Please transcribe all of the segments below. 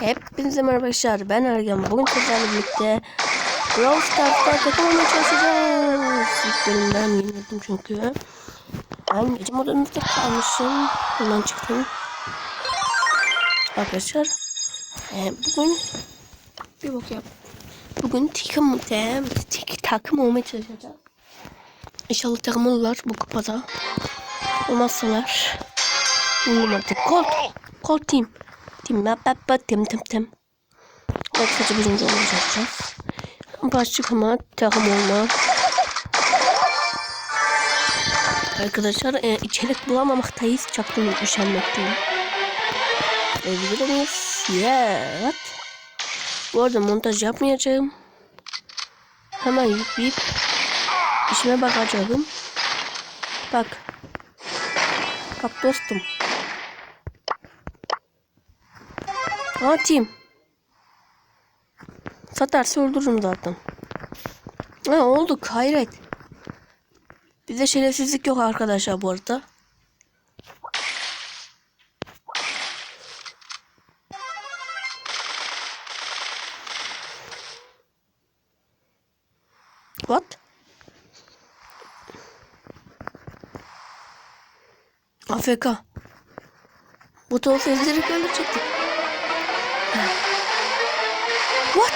Hepinize merhaba arkadaşlar. Ben Ergen. Bugün sizlerle birlikte Brawl Stars'ta takım olmaya çalışacağız. İlk bölümden yenildim çünkü. Ben gece modunda kalmışım. Bundan çıktım. Arkadaşlar. E, bugün bir bak yap. Bugün takım, takım olmaya çalışacağız. İnşallah takım olurlar bu kupada. Olmazsalar. Bilmiyorum artık. Colt. Colt team. Tim bap tim tim tim. Evet sadece birinci olmaya çalışacağız. Başlık ama takım olma. Arkadaşlar e, içerik bulamamaktayız. Çaktım üşenmekteyim. Miyiz? Yeah. Bu arada montaj yapmayacağım. Hemen yükleyip işime bakacağım. Bak. Bak dostum. Atayım. Satarsa öldürürüm zaten. Ha olduk hayret. Bize şerefsizlik yok arkadaşlar bu arada. What? AFK. Bu tuhaf sesleri öldürecektik. What?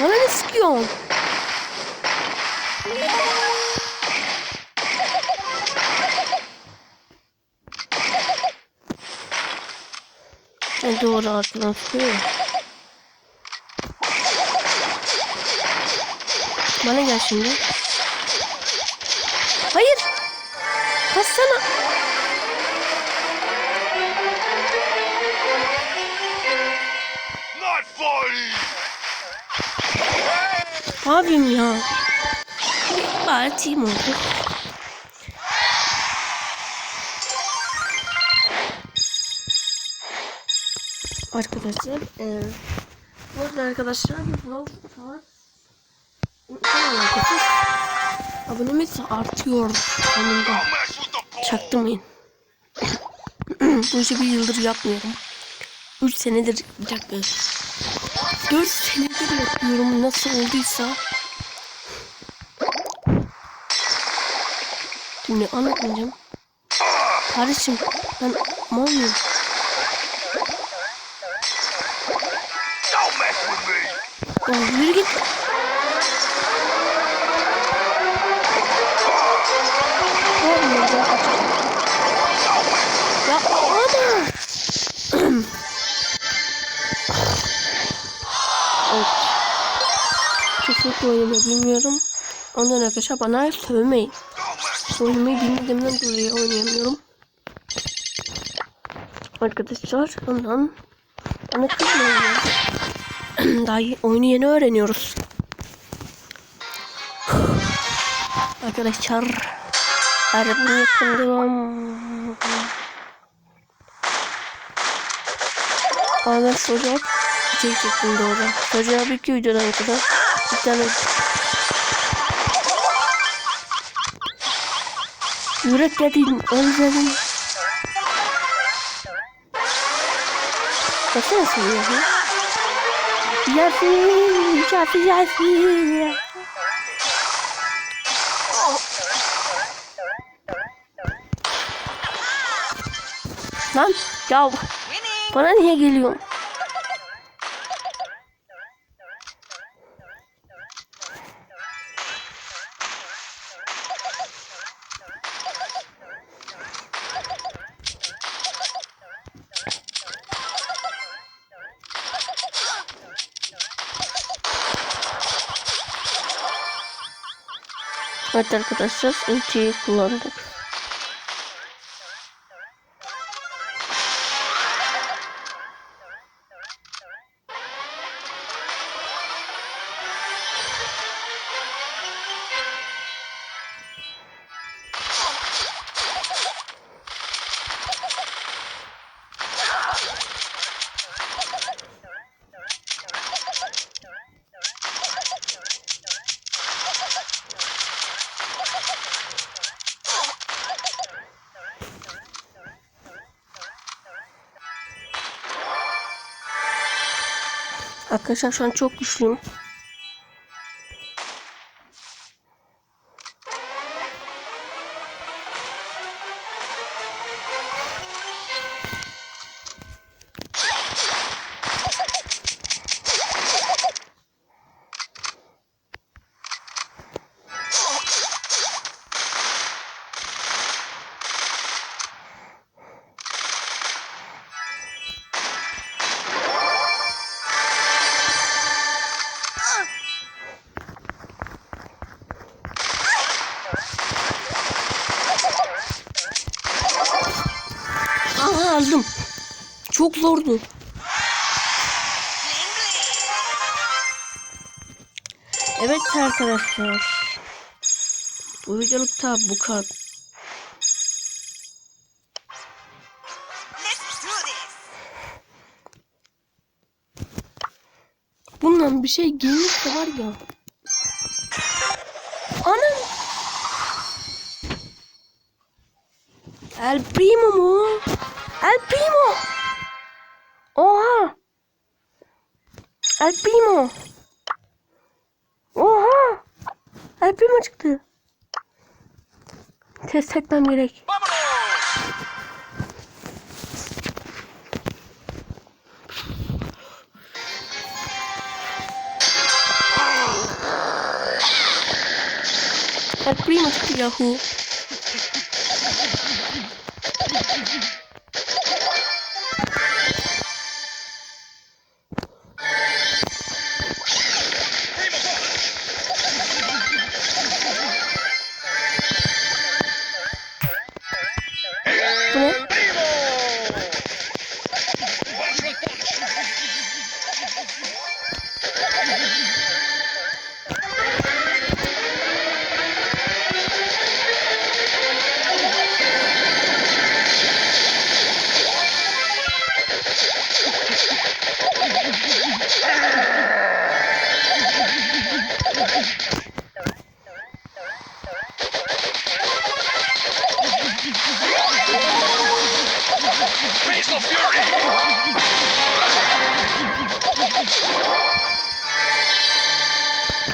Bana ne sıkıyorsun? E doğru arkadan sıkıyor. Bana gel şimdi. Hayır. Kaçsana. Abim ya. Bari team oldu. Arkadaşlar, eee bu arada arkadaşlar Brawl Stars abonemiz artıyor sonunda. Çaktırmayın. bu işi bir yıldır yapmıyorum. 3 senedir yapmıyorum. 4 senedir yapıyorum nasıl olduysa. Şimdi anlatmayacağım. Kardeşim ben mal mıyım? Ya yürü git. Ya ama. Kesinlikle oynamayı bilmiyorum. Ondan arkadaşlar bana sövmeyin. Oynamayı bilmediğimden dolayı oynayamıyorum. Arkadaşlar ondan bana kızmayın. Daha oyunu yeni öğreniyoruz. Arkadaşlar araba yakın devam. Aa ben soracak. Çekecektim doğru. Çocuğa bir iki videodan kadar tane Yürek dedim, özledim. Nasıl nasıl ya? Yasin, Yasin, Yasin. Lan ya bana niye geliyorsun? Evet arkadaşlar ultiyi kullandık. Arkadaşlar şu an çok güçlüyüm. Aha aldım. Çok zordu. Evet arkadaşlar. Bu videolukta bu kadar. Bundan bir şey gelirse var ya. Anam. El Primo mu? El Primo. Oha. El Primo. Oha. El Primo çıktı. Test etmem gerek. El Primo çıktı yahu.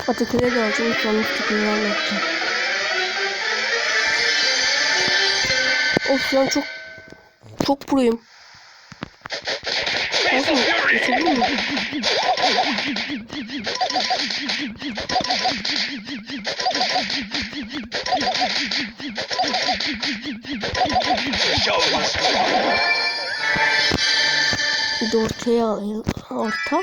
Atakileri de alacağım. Sonra atakileri anlatacağım. Of lan çok çok proyum. Nasıl? Geçebilir miyim? Bir de ortaya alayım. Orta.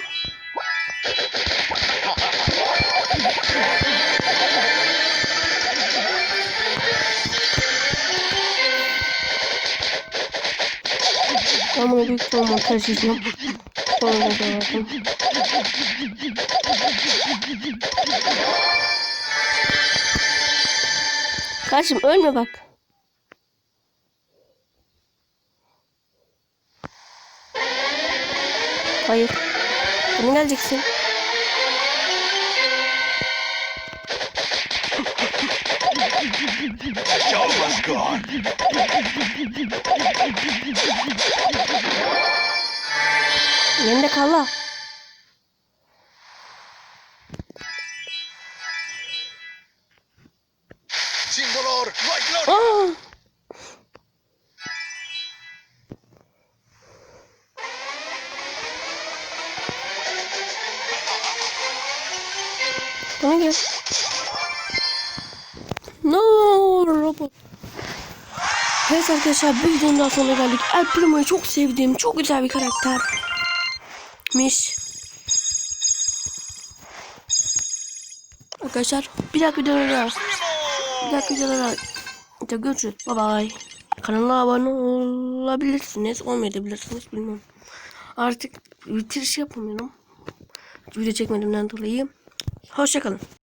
Büyük ihtimal montaj edeceğim. Sonra da denedim. Kardeşim ölme bak. Hayır. Bunu geleceksin. The show must go on. Yerinde kal la. Aa! Bana gel. No robot. Evet arkadaşlar bir videonun daha sonuna geldik. El Primo'yu çok sevdiğim çok güzel bir karaktermiş. Arkadaşlar bir dahaki videoda bir dahaki videoda da görüşürüz. Bye bye. Kanala abone olabilirsiniz. Olmayabilirsiniz bilmiyorum. Artık bitiriş yapamıyorum. Video çekmediğimden dolayı. Hoşçakalın.